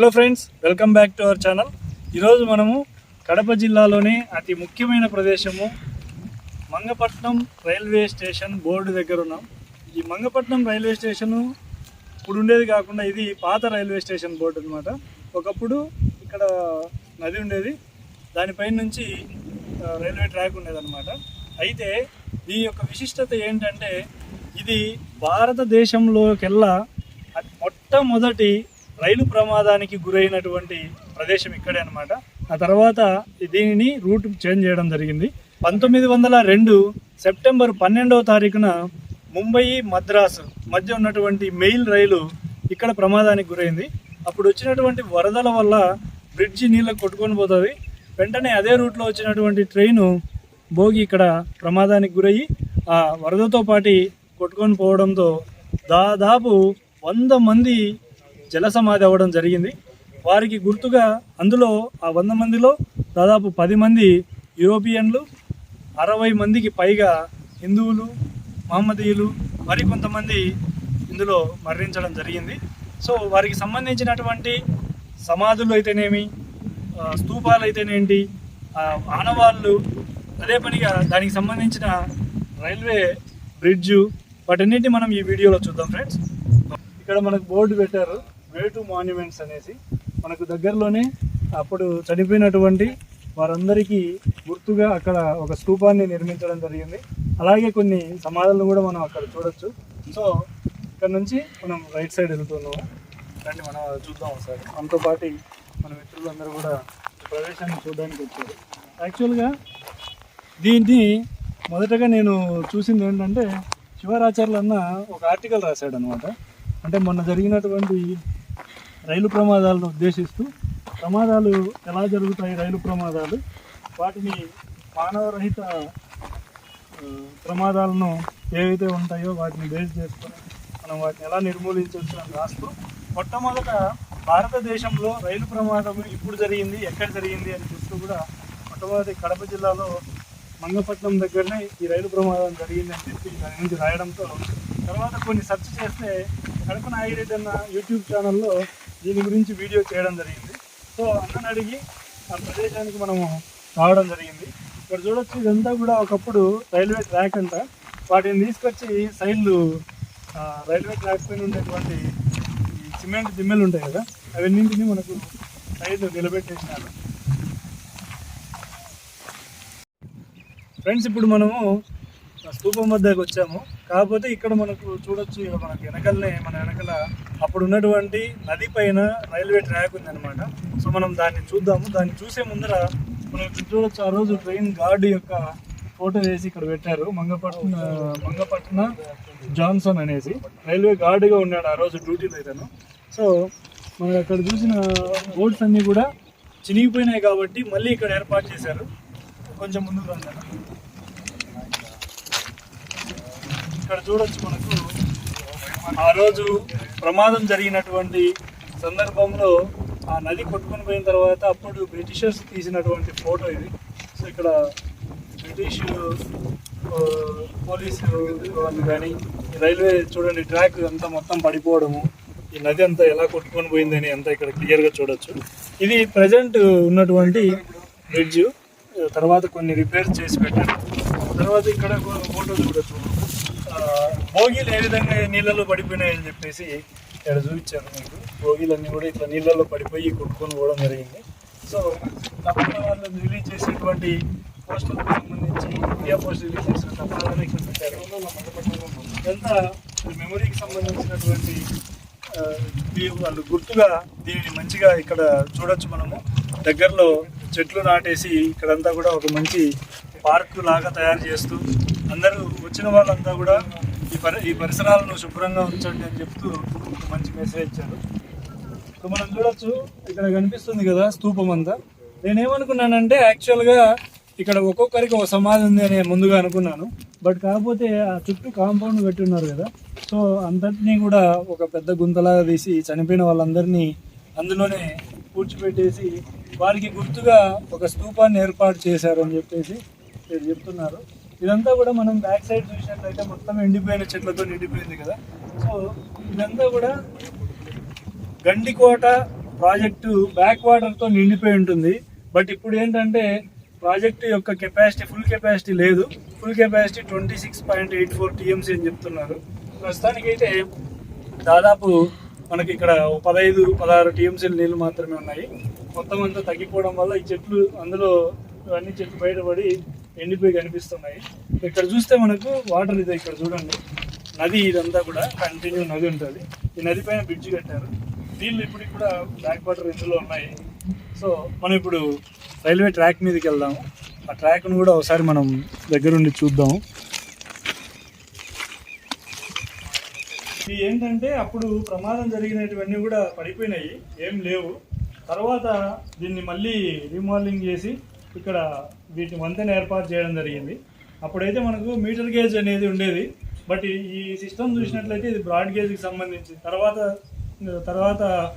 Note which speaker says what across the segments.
Speaker 1: Hello friends welcome back to our channel ఈరోజు మనము కడప జిల్లాలోని అతి ముఖ్యమైన ప్రదేశము మంగపట్నం రైల్వే స్టేషన్ బోర్డు దగ్గర ఉన్నాం. ఈ మంగపట్నం రైల్వే స్టేషను ఇప్పుడు ఉండేది కాకుండా ఇది పాత రైల్వే స్టేషన్ బోర్డు అనమాట ఒకప్పుడు ఇక్కడ నది ఉండేది. దానిపై నుంచి రైల్వే ట్రాక్ ఉండేదన్నమాట. అయితే దీని యొక్క విశిష్టత ఏంటంటే ఇది భారతదేశంలోకెల్లా మొట్టమొదటి రైలు ప్రమాదానికి గురైనటువంటి ప్రదేశం ఇక్కడే అనమాట ఆ తర్వాత దీనిని రూట్ చేంజ్ చేయడం జరిగింది. పంతొమ్మిది వందల రెండు సెప్టెంబర్ పన్నెండవ తారీఖున ముంబై మద్రాసు మధ్య ఉన్నటువంటి మెయిల్ రైలు ఇక్కడ ప్రమాదానికి గురైంది. అప్పుడు వచ్చినటువంటి వరదల వల్ల బ్రిడ్జి నీళ్ళకు కొట్టుకొని పోతుంది వెంటనే అదే రూట్లో వచ్చినటువంటి ట్రైను భోగి ఇక్కడ ప్రమాదానికి గురయ్యి ఆ వరదతో పాటి కొట్టుకొని పోవడంతో దాదాపు వంద మంది జల సమాధి అవ్వడం జరిగింది. వారికి గుర్తుగా అందులో ఆ వంద మందిలో దాదాపు పది మంది యూరోపియన్లు అరవై మందికి పైగా హిందువులు మహమ్మదీయులు మరికొంతమంది ఇందులో మరణించడం జరిగింది. సో వారికి సంబంధించినటువంటి సమాధులు అయితేనేమి స్తూపాలు అయితేనేంటి ఆనవాళ్ళు అదే పనిగా దానికి సంబంధించిన రైల్వే బ్రిడ్జు వాటన్నిటిని మనం ఈ వీడియోలో చూద్దాం ఫ్రెండ్స్. ఇక్కడ మనకు బోర్డు పెట్టారు. వే మాన్యుమెంట్స్ అనేసి మనకు దగ్గరలోనే అప్పుడు చనిపోయినటువంటి వారందరికీ గుర్తుగా అక్కడ ఒక స్థూపాన్ని నిర్మించడం జరిగింది. అలాగే కొన్ని సమాధులను కూడా మనం అక్కడ చూడొచ్చు. సో ఇక్కడ నుంచి మనం రైట్ సైడ్ వెళ్తున్నాము. రండి మనం చూద్దాం ఒకసారి. మనతో పాటు మన మిత్రులందరూ కూడా ప్రవేశాన్ని ప్రదేశాన్ని చూడడానికి వచ్చారు. యాక్చువల్గా దీన్ని మొదటగా నేను చూసింది ఏంటంటే శివరాచార్యులు అన్న ఒక ఆర్టికల్ రాశాడు అనమాట అంటే మొన్న జరిగినటువంటి రైలు ప్రమాదాలను ఉద్దేశిస్తూ ప్రమాదాలు ఎలా జరుగుతాయి రైలు ప్రమాదాలు వాటిని మానవరహిత ప్రమాదాలను ఏవైతే ఉంటాయో వాటిని బేస్ చేసుకొని మనం వాటిని ఎలా నిర్మూలించవచ్చు అని రాస్తూ మొట్టమొదట భారతదేశంలో రైలు ప్రమాదం ఇప్పుడు జరిగింది ఎక్కడ జరిగింది అని చూస్తూ కూడా మొట్టమొదటి కడప జిల్లాలో మంగపట్నం దగ్గరనే ఈ రైలు ప్రమాదం జరిగింది అని చెప్పి దాని గురించి రాయడంతో తర్వాత కొన్ని సెర్చ్ చేస్తే కడప నాగిరెడ్డి అన్న యూట్యూబ్ ఛానల్లో దీని గురించి వీడియో చేయడం జరిగింది. సో అన్నని అడిగి ఆ ప్రదేశానికి మనము రావడం జరిగింది. ఇక్కడ చూడొచ్చు ఇదంతా కూడా ఒకప్పుడు రైల్వే ట్రాక్ అంట. వాటిని తీసుకొచ్చి సైడ్లు రైల్వే ట్రాక్ పైన ఉండేటువంటి సిమెంట్ దిమ్మెలు ఉంటాయి కదా అవన్నింటినీ మనకు సైడ్లు నిలబెట్టేసినారు. ఫ్రెండ్స్ ఇప్పుడు మనము స్థూపం వద్దకు వచ్చాము. కాకపోతే ఇక్కడ మనకు చూడొచ్చు ఇక్కడ మనకు వెనకలనే మన వెనకల అప్పుడు ఉన్నటువంటి నది పైన రైల్వే ట్రాక్ ఉందన్నమాట. సో మనం దాన్ని చూద్దాము. దాన్ని చూసే ముందర మనం ఇక్కడ చూడొచ్చు ఆ రోజు ట్రైన్ గార్డు యొక్క ఫోటో వేసి ఇక్కడ పెట్టారు. మంగపట్న మంగపట్న జాన్సన్ అనేసి. రైల్వే గార్డుగా ఉన్నాడు ఆ రోజు డ్యూటీలో ఇతను. సో మనం అక్కడ చూసిన బోట్స్ అన్నీ కూడా చినిగిపోయినాయి కాబట్టి మళ్ళీ ఇక్కడ ఏర్పాటు చేశారు. కొంచెం ముందుకు రండి ఇక్కడ చూడొచ్చు మనకు. ఆ రోజు ప్రమాదం జరిగినటువంటి సందర్భంలో ఆ నది కొట్టుకొని పోయిన తర్వాత అప్పుడు బ్రిటిషర్స్ తీసినటువంటి ఫోటో ఇది. సో ఇక్కడ బ్రిటిష్ పోలీసులు పోలీసు వాళ్ళు కానీ ఈ రైల్వే చూడండి ట్రాక్ అంతా మొత్తం పడిపోవడము ఈ నది అంతా ఎలా కొట్టుకొని పోయిందని అంతా ఇక్కడ క్లియర్గా చూడొచ్చు. ఇది ప్రజెంట్ ఉన్నటువంటి బ్రిడ్జ్ తర్వాత కొన్ని రిపేర్స్ చేసి పెట్టారు. తర్వాత ఇక్కడ ఫోటో చూడొచ్చు. భోగిలు ఏ విధంగా నీళ్ళలో పడిపోయినాయని చెప్పేసి ఇక్కడ చూపించారు మీకు. భోగిలన్నీ కూడా ఇట్లా నీళ్ళలో పడిపోయి కొట్టుకొని పోవడం జరిగింది. సో తప్పన వాళ్ళు రిలీజ్ చేసేటువంటి పోస్టులకు సంబంధించి ఇండియా పోస్ట్ రిలీజ్ చేసిన తప్పకుండా ఇక్కడ పెట్టారు. ఇదంతా మెమొరీకి సంబంధించినటువంటి వాళ్ళు గుర్తుగా దీనిని మంచిగా ఇక్కడ చూడొచ్చు మనము. దగ్గరలో చెట్లు నాటేసి ఇక్కడంతా కూడా ఒక మంచి పార్క్ లాగా తయారు చేస్తూ అందరూ వచ్చిన వాళ్ళంతా కూడా ఈ పరి ఈ పరిసరాలను శుభ్రంగా ఉంచండి అని చెప్తూ ఒక మంచి మెసేజ్ ఇచ్చారు. సో మనం చూడొచ్చు ఇక్కడ కనిపిస్తుంది కదా స్తూపం అంతా. నేనేమనుకున్నానంటే యాక్చువల్గా ఇక్కడ ఒక్కొక్కరికి ఒక సమాధి ఉంది అని ముందుగా అనుకున్నాను. బట్ కాకపోతే ఆ చుట్టూ కాంపౌండ్ పెట్టి ఉన్నారు కదా. సో అంతటినీ కూడా ఒక పెద్ద గుంతలాగా తీసి చనిపోయిన వాళ్ళందరినీ అందులోనే కూర్చిపెట్టేసి వారికి గుర్తుగా ఒక స్తూపాన్ని ఏర్పాటు చేశారు అని చెప్పేసి చెప్తున్నారు. ఇదంతా కూడా మనం బ్యాక్ సైడ్ చూసినట్లయితే మొత్తం ఎండిపోయిన చెట్లతో నిండిపోయింది కదా. సో ఇదంతా కూడా గండికోట ప్రాజెక్టు బ్యాక్ వాటర్తో నిండిపోయి ఉంటుంది. బట్ ఇప్పుడు ఏంటంటే ప్రాజెక్టు యొక్క కెపాసిటీ ఫుల్ కెపాసిటీ లేదు. Full capacity twenty six point eight four TMC అని చెప్తున్నారు. ప్రస్తుతానికైతే దాదాపు మనకి ఇక్కడ పదహైదు పదహారు టీఎంసీల నీళ్ళు మాత్రమే ఉన్నాయి. మొత్తం అంతా తగ్గిపోవడం వల్ల ఈ చెట్లు అందులో అన్ని చెట్లు బయటపడి ఎండిపోయి కనిపిస్తున్నాయి. ఇక్కడ చూస్తే మనకు వాటర్ ఇది ఇక్కడ చూడండి. నది ఇదంతా కూడా కంటిన్యూ నది ఉంటుంది. ఈ నది పైన బ్రిడ్జ్ కట్టారు. నీళ్ళు ఇప్పుడు కూడా బ్యాక్ వాటర్ ఇందులో ఉన్నాయి. సో మనం ఇప్పుడు రైల్వే ట్రాక్ మీదకి వెళ్దాము. ఆ ట్రాక్ను కూడా ఒకసారి మనం దగ్గరుండి చూద్దాము. ఇది ఏంటంటే అప్పుడు ప్రమాదం జరిగినటువన్నీ కూడా పడిపోయినాయి. ఏం లేవు. తర్వాత దీన్ని మళ్ళీ రీమోడలింగ్ చేసి ఇక్కడ వీటి వంతెన ఏర్పాటు చేయడం జరిగింది. అప్పుడైతే మనకు మీటర్ గేజ్ అనేది ఉండేది. బట్ ఈ- సిస్టమ్ చూసినట్లయితే ఇది బ్రాడ్ గేజ్కి సంబంధించి తర్వాత తర్వాత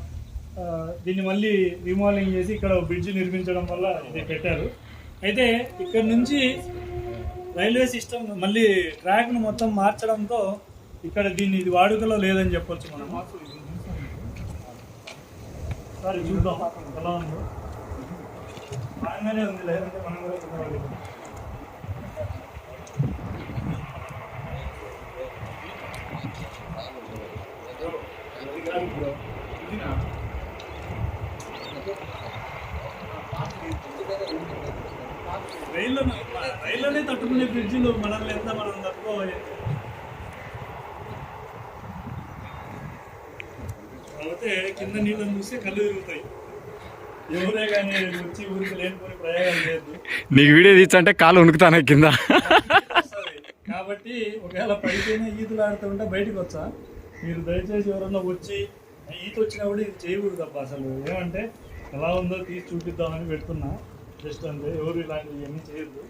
Speaker 1: దీన్ని మళ్ళీ రీమోడలింగ్ చేసి ఇక్కడ బ్రిడ్జ్ నిర్మించడం వల్ల ఇది పెట్టారు. అయితే ఇక్కడ నుంచి రైల్వే సిస్టమ్ మళ్ళీ ట్రాక్ను మొత్తం మార్చడంతో ఇక్కడ దీన్ని ఇది వాడుకలో లేదని చెప్పొచ్చు మనం. సరే చూద్దాం. ఎలా ఉందో. బాగానే ఉంది లేదంటే మనం కూడా చూడాలి రైల్లో రైల్లోనే తట్టుకునే బ్రిడ్జిలు మనల్ని ఎంత మనం తట్టుకోవాలి? కాకపోతే కింద నీళ్ళని చూస్తే కళ్ళు తిరుగుతాయి. ఎవరే కానీ వచ్చి ఊరికి ప్రయోగాలు చేయొద్దు.
Speaker 2: నీకు వీడియో తీచ్చంటే కాలు ఉణుకుతానే కింద.
Speaker 1: కాబట్టి ఒకవేళ పైకైనా ఈతలు ఆడుతుంటే బయటకు వచ్చా? మీరు దయచేసి ఎవరన్నా వచ్చి ఈత వచ్చినా కూడా ఇది చేయకూడదు అబ్బా అసలు. ఏమంటే ఎలా ఉందో తీసి చూపిద్దామని పెడుతున్నా. జస్ట్ అంతే ఎవరు ఇలాంటివి ఇవన్నీ చేయొద్దు.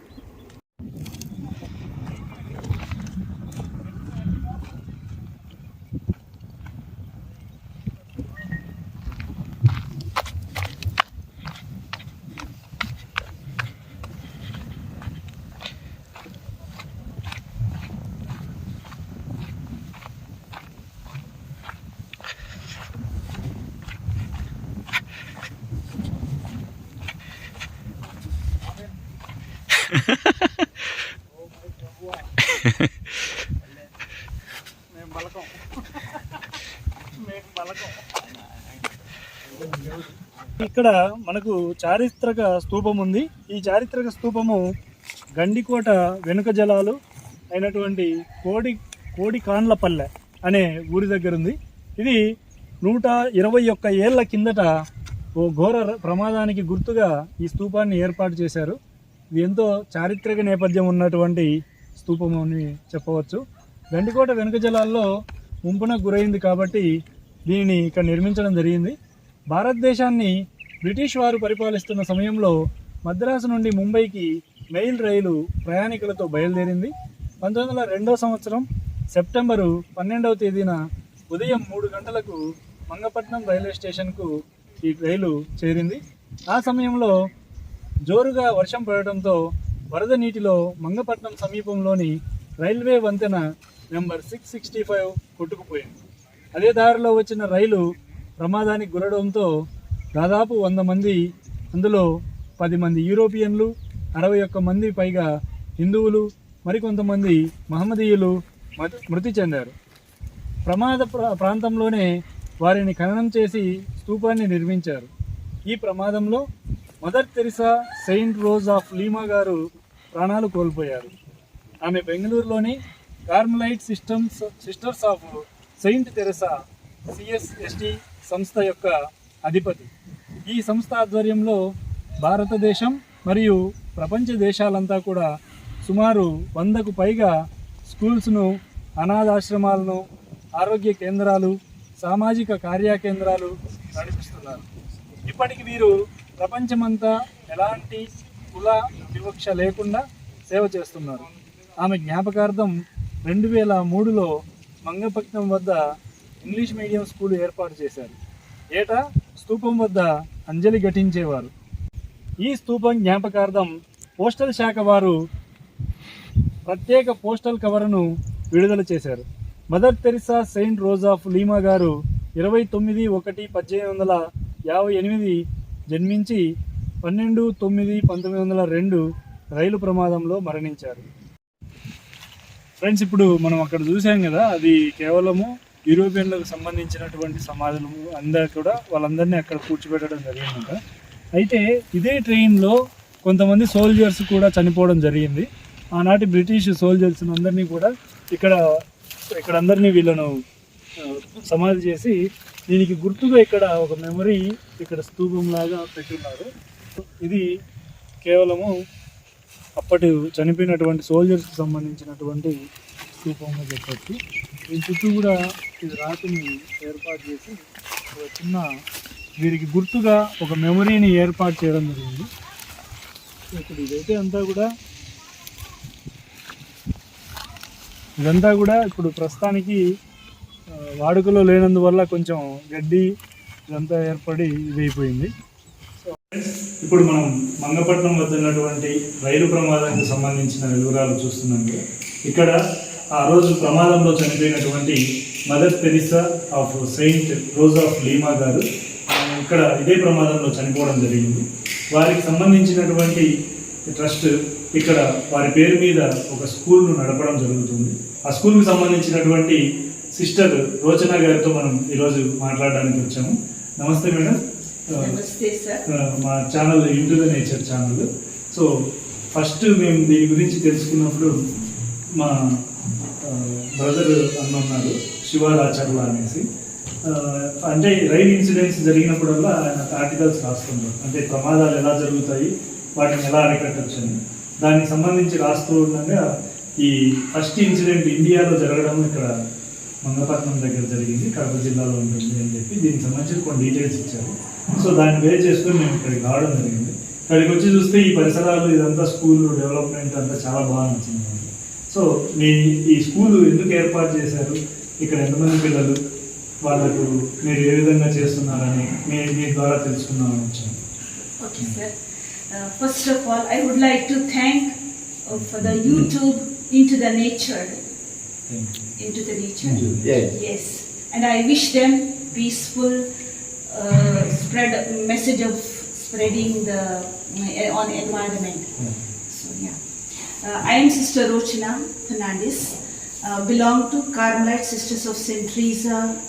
Speaker 1: ఇక్కడ మనకు చారిత్రక స్తూపం ఉంది. ఈ చారిత్రక స్తూపము గండికోట వెనుక జలాలు అయినటువంటి కోడి కోడి కాన్లపల్లె అనే ఊరి దగ్గర ఉంది ఇది నూట ఇరవై ఒక్క ఏళ్ళ కిందట ఓ ఘోర ప్రమాదానికి గుర్తుగా ఈ స్తూపాన్ని ఏర్పాటు చేశారు. ఇది ఎంతో చారిత్రక నేపథ్యం ఉన్నటువంటి స్తూపం అని చెప్పవచ్చు. గండికోట వెనుక జలాల్లో ముంపున గురైంది కాబట్టి దీనిని ఇక్కడ నిర్మించడం జరిగింది. భారతదేశాన్ని బ్రిటిష్ వారు పరిపాలిస్తున్న సమయంలో మద్రాసు నుండి ముంబైకి మెయిల్ రైలు ప్రయాణికులతో బయలుదేరింది. పంతొమ్మిది వందల రెండో సంవత్సరం సెప్టెంబరు పన్నెండవ తేదీన ఉదయం మూడు గంటలకు మంగపట్నం రైల్వే స్టేషన్కు ఈ రైలు చేరింది. ఆ సమయంలో జోరుగా వర్షం పడటంతో వరద నీటిలో మంగపట్నం సమీపంలోని రైల్వే వంతెన నెంబర్ సిక్స్ సిక్స్టీ ఫైవ్ కొట్టుకుపోయింది. అదే దారిలో వచ్చిన రైలు ప్రమాదానికి గురడంతో దాదాపు వంద మంది అందులో పది మంది యూరోపియన్లు అరవై ఒక్క మంది పైగా హిందువులు మరికొంతమంది మహమ్మదీయులు మృతి చెందారు. ప్రమాద ప్రాంతంలోనే వారిని ఖననం చేసి స్తూపాన్ని నిర్మించారు. ఈ ప్రమాదంలో Mother Teresa Saint Rose of Lima గారు ప్రాణాలు కోల్పోయారు. ఆమె బెంగళూరులోని Carmelite systems sisters of Saint Teresa CSST సంస్థ యొక్క అధిపతి. ఈ సంస్థ ఆధ్వర్యంలో భారతదేశం మరియు ప్రపంచ దేశాలంతా కూడా సుమారు వందకు పైగా స్కూల్స్ను అనాథాశ్రమాలను ఆరోగ్య కేంద్రాలు సామాజిక కార్య కేంద్రాలు నడిపిస్తున్నారు. ఇప్పటికి వీరు ప్రపంచమంతా ఎలాంటి కుల వివక్ష లేకుండా సేవ చేస్తున్నారు. ఆమె జ్ఞాపకార్థం రెండు వేల మూడులో మంగపట్నం వద్ద ఇంగ్లీష్ మీడియం స్కూల్ ఏర్పాటు చేశారు. ఏటా? స్తూపం వద్ద అంజలి ఘటించేవారు. ఈ స్తూపం జ్ఞాపకార్థం పోస్టల్ శాఖ వారు ప్రత్యేక పోస్టల్ కవర్ను విడుదల చేశారు. Mother Teresa Saint Rose of Lima గారు ఇరవై తొమ్మిది ఒకటి పద్దెనిమిది వందల యాభై ఎనిమిది జన్మించి పన్నెండు తొమ్మిది పంతొమ్మిది వందల రెండు రైలు ప్రమాదంలో మరణించారు. ఫ్రెండ్స్ ఇప్పుడు మనం అక్కడ చూసాం కదా అది కేవలము యూరోపియన్లకు సంబంధించినటువంటి సమాధులు అందరూ కూడా వాళ్ళందరినీ అక్కడ కూర్చోబెట్టడం జరిగిందంట. అయితే ఇదే ట్రైన్లో కొంతమంది సోల్జర్స్ కూడా చనిపోవడం జరిగింది. ఆనాటి బ్రిటిష్ సోల్జర్స్ అందరినీ కూడా ఇక్కడ ఇక్కడ అందరినీ వీళ్ళను సమాధి చేసి దీనికి గుర్తుగా ఇక్కడ ఒక మెమరీ ఇక్కడ స్తూపంలాగా పెట్టున్నారు. ఇది కేవలము అప్పటి చనిపోయినటువంటి సోల్జర్స్కి సంబంధించినటువంటి స్తూపంగా చెప్పచ్చు. దీని చుట్టూ కూడా ఇది రాతిని ఏర్పాటు చేసి ఒక చిన్న వీరికి గుర్తుగా ఒక మెమరీని ఏర్పాటు చేయడం జరిగింది. ఇప్పుడు ఇదైతే అంతా కూడా ఇదంతా కూడా ఇప్పుడు ప్రస్తుతానికి వాడుకలో లేనందువల్ల కొంచెం గడ్డి ఇదంతా ఏర్పడి ఇదైపోయింది. ఇప్పుడు మనం మంగపట్నం వద్ద ఉన్నటువంటి రైలు ప్రమాదానికి సంబంధించిన వివరాలు చూస్తున్నాం. ఇక్కడ ఆ రోజు ప్రమాదంలో చనిపోయినటువంటి Mother Teresa of Saint Rose of Lima గారు ఇక్కడ ఇదే ప్రమాదంలో చనిపోవడం జరిగింది. వారికి సంబంధించినటువంటి ట్రస్ట్ ఇక్కడ వారి పేరు మీద ఒక స్కూల్ను నడపడం జరుగుతుంది. ఆ స్కూల్కి సంబంధించినటువంటి సిస్టర్ రోచన గారితో మనం ఈరోజు మాట్లాడడానికి వచ్చాము. నమస్తే మేడం. మా channel into the nature channel. So first మేము దీని గురించి తెలుసుకున్నప్పుడు మా బ్రదర్ అన్నున్నాడు శివారాచర్ల అనేసి. అంటే రైల్ ఇన్సిడెంట్స్ జరిగినప్పుడల్లా ఆయన ఆర్టికల్స్ రాస్తుంటారు అంటే ప్రమాదాలు ఎలా జరుగుతాయి వాటిని ఎలా అరికట్టచ్చు అని. దానికి సంబంధించి రాస్తూ ఉండగా ఈ ఫస్ట్ ఇన్సిడెంట్ ఇండియాలో జరగడం ఇక్కడ మంగపట్నం దగ్గర జరిగింది కడప జిల్లాలో ఉంటుంది అని చెప్పి దీనికి సంబంధించి కొన్ని డీటెయిల్స్ ఇచ్చారు. సో దాన్ని వేరే చేసుకుని మేము ఇక్కడికి రావడం జరిగింది. ఇక్కడికి వచ్చి చూస్తే ఈ పరిసరాలు ఇదంతా స్కూల్ డెవలప్మెంట్ అంతా చాలా బాగా నచ్చింది సో మీ ఈ స్కూల్ ఎందుకు ఏర్పాటు చేశారు? ఇక్కడ ఎంతమంది పిల్లలు? వాళ్ళకు మీరు ఏ విధంగా చేస్తున్నారని మీ మీ ద్వారా తెలుసుకుందామని వచ్చాను.
Speaker 3: Okay sir first of all I would like to thank for the YouTube into the nature
Speaker 1: thank you
Speaker 3: into the nature.
Speaker 2: Yes.
Speaker 3: Yes. And I wish them peaceful uh, spread message of spreading the uh, I am Sister Rochina Fernandez. Uh, belong to Carmelite Sisters of Saint Teresa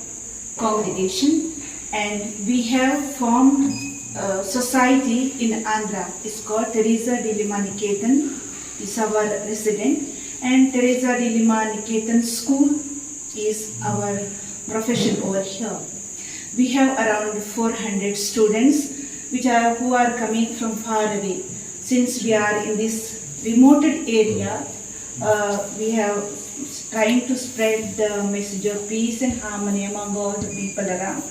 Speaker 3: congregation, and we have formed a society in Andhra. It's called Teresa de Lima Niketan. Is our resident, and Teresa de Lima Niketan School is our profession over here. We have around 400 students which are who are coming from far away. Since we are in this remote area, uh, we have trying to spread the message of peace and harmony among all the people around.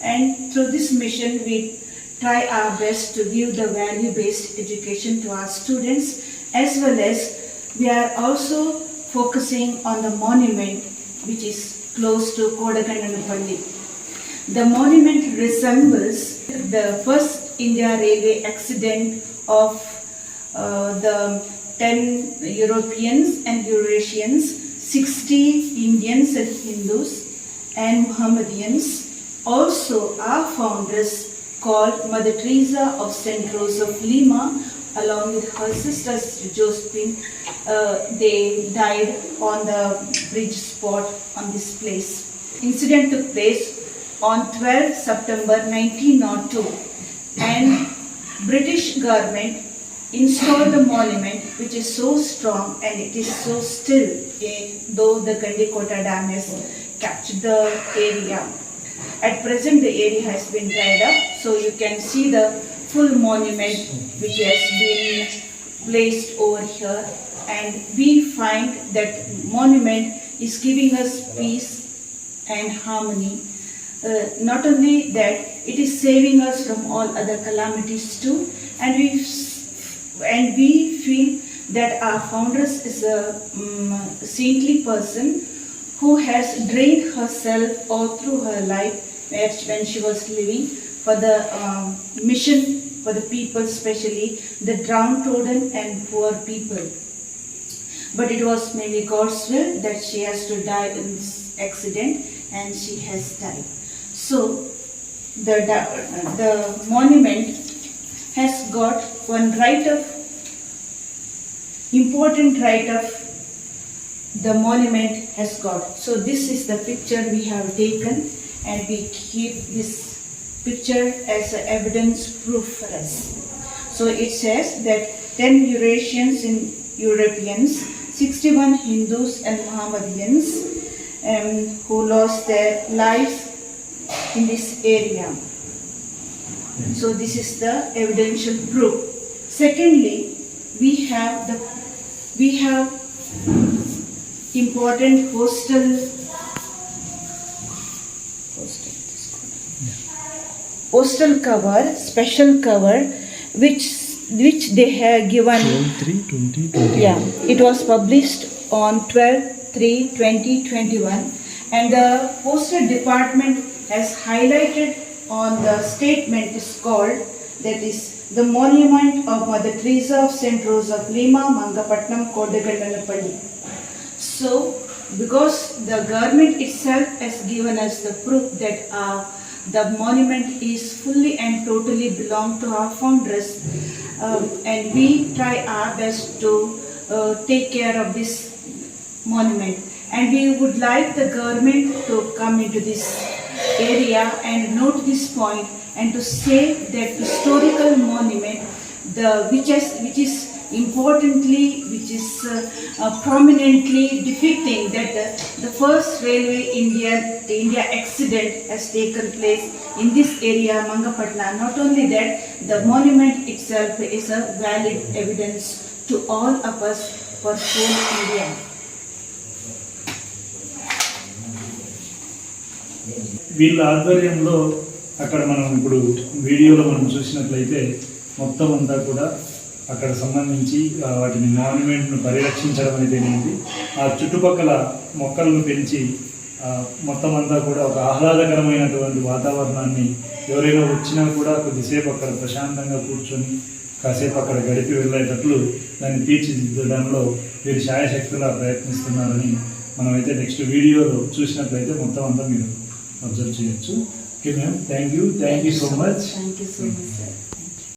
Speaker 3: And through this mission, we try our best to give the value-based education to our students as well as we are also focusing on the monument which is close to Kodakandanapalli. The monument resembles the first India Railway accident of the 10 Europeans and Eurasians, 60 Indians and Hindus, and Mohammedans. Also, our founders called Mother Teresa of St. Rose of Lima, along with her sisters Josephine, uh, they died on the bridge spot on this place. Incident took place on 12 September 1902 and British government installed the monument which is so strong and it is so still eh, though the Gandikota Dam has captured the area. At present the area has been dried up so you can see the full monument which has been placed over here and we find that monument is giving us peace and harmony. Uh, not only that, it is saving us from all other calamities too, and we and we feel that our foundress is a um, saintly person who has drained herself all through her life when she was living for the um, mission for the people, especially the downtrodden and poor people. But it was maybe God's will that she has to die in this accident and she has died. So the, the monument has got one right of, important right of the monument has got. So this is the picture we have taken and we keep this picture as evidence proof for us. So it says that 10 Eurasians and Europeans, 61 Hindus and Mohammedans um, who lost their lives in this area. So this is the evidential proof. Secondly, we have the, we have important postal. Postal cover, special cover, which, which they have given. Yeah, it was published on 12 3 2021 and the postal department has highlighted on the statement is called that is the monument of Mother Teresa of St. Rose of Lima, Mangapatnam, Kodagallalapalli. So, because the government itself has given us the proof that uh, the monument is fully and totally belong to our foundress, um, and we try our best to uh, take care of this monument. And we would like the government to come into this area and note this point and to say that historical monument, the which is which is importantly, which is uh, uh, prominently depicting that the, the first railway India the India accident has taken place in this area, Mangapatna. Not only that, the monument itself is a valid evidence to all of us for whole India.
Speaker 1: వీళ్ళ ఆధ్వర్యంలో అక్కడ మనం ఇప్పుడు వీడియోలో మనం చూసినట్లయితే మొత్తం అంతా కూడా అక్కడ సంబంధించి వాటిని మాన్యుమెంట్ను పరిరక్షించడం అనేది ఆ చుట్టుపక్కల మొక్కలను పెంచి మొత్తం అంతా కూడా ఒక ఆహ్లాదకరమైనటువంటి వాతావరణాన్ని ఎవరైనా వచ్చినా కూడా కొద్దిసేపు అక్కడ ప్రశాంతంగా కూర్చొని కాసేపు అక్కడ గడిపి వెళ్ళేటట్లు దాన్ని తీర్చిదిద్దడంలో వీరు శాయశక్తులా ప్రయత్నిస్తున్నారని మనమైతే నెక్స్ట్ వీడియోలో చూసినట్లయితే మొత్తం అంతా మీరు అబ్జర్వ్ చేయొచ్చు okay ma'am thank you thank you so much
Speaker 3: Thank you so much, sir.